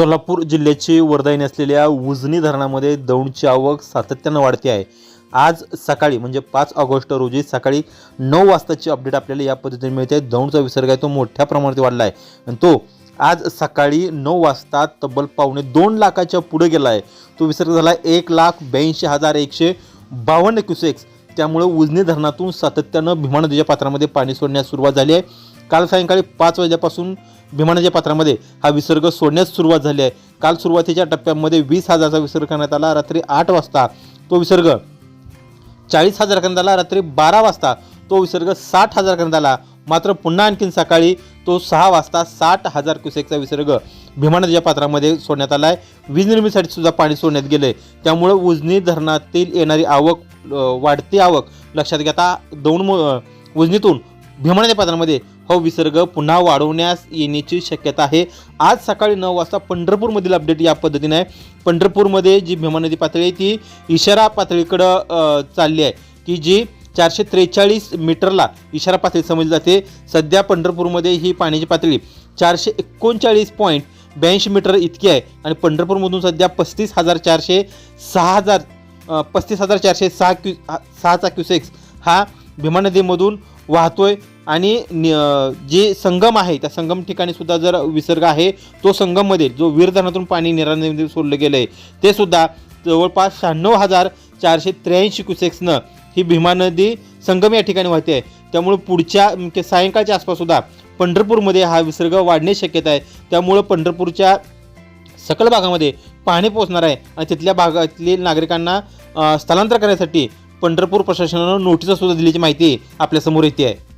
सोलापूर जिल्ह्याची वर्धाईने असलेल्या उजनी धरणामध्ये दौंडची आवक सातत्यानं वाढते आहे. आज सकाळी म्हणजे पाच ऑगस्ट रोजी सकाळी नऊ वाजताची अपडेट आपल्याला या पद्धतीने मिळते. दौंडचा विसर्ग आहे तो मोठ्या प्रमाणात वाढला आहे. आणि तो आज सकाळी नऊ वाजता तब्बल पावणे दोन लाखाच्या पुढे गेला आहे. तो विसर्ग झाला एक लाख ब्याऐंशी हजार एकशे बावन्न क्युसेक्स त्यामुळे उजनी धरणातून सातत्यानं भीमा नदीच्या पात्रामध्ये पाणी सोडण्यास सुरुवात झाली आहे. काल सायंकाळी पाच वाजल्यापासून भीमानाच्या पात्रामध्ये हा विसर्ग सोडण्यास सुरुवात झाली आहे. काल सुरुवातीच्या टप्प्यामध्ये वीस हजारचा विसर्ग करण्यात आला. रात्री आठ वाजता तो विसर्ग चाळीस हजार करण्यात आला. रात्री बारा वाजता तो विसर्ग साठ हजार करण्यात आला. मात्र पुन्हा आणखीन सकाळी तो सहा वाजता साठ हजार क्युसेकचा विसर्ग भीमानदीच्या पात्रामध्ये सोडण्यात आला आहे. वीज निर्मितीसाठी सुद्धा पाणी सोडण्यात गेले. त्यामुळे उजनी धरणातील येणारी आवक वाढती आवक लक्षात घेता दोन उजनीतून भीमानाच्या पात्रामध्ये हा विसर्ग पुन्हा वाढवण्यास येण्याची शक्यता आहे. आज सकाळी नऊ वाजता पंढरपूरमधील अपडेट या पद्धतीने आहे. पंढरपूरमध्ये जी भीमा नदी पातळी आहे ती इशारा पातळीकडं चालली आहे. की जी चारशे त्रेचाळीस मीटरला इशारा पातळी समजली जाते. सध्या पंढरपूरमध्ये ही पाण्याची पातळी चारशे एकोणचाळीस पॉईंट ब्याऐंशी मीटर इतकी आहे. आणि पंढरपूरमधून सध्या पस्तीस हजार चारशे सहा हजार पस्तीस हजार चारशे सहा क्यू सहाचा क्युसेक्स हा भीमा नदीमधून वाहतोय. आणि जे संगम आहे त्या संगम ठिकाणी सुद्धा जर विसर्ग आहे तो संगममध्ये जो वीर धरणातून पाणी निरा सोडलं गेलं आहे ते सुद्धा जवळपास शहाण्णव हजार चारशे त्र्याऐंशी क्युसेक्सनं ही भीमा नदी संगम या ठिकाणी वाहते आहे. त्यामुळे पुढच्या म्हणजे सायंकाळच्या आसपाससुद्धा पंढरपूरमध्ये हा विसर्ग वाढण्याची शक्यता आहे. त्यामुळं पंढरपूरच्या सकल भागामध्ये पाणी पोहोचणार आहे आणि तिथल्या भागातील नागरिकांना स्थलांतर करण्यासाठी पंढरपूर प्रशासनानं नोटिसा सुद्धा दिल्याची माहिती आपल्यासमोर येते आहे.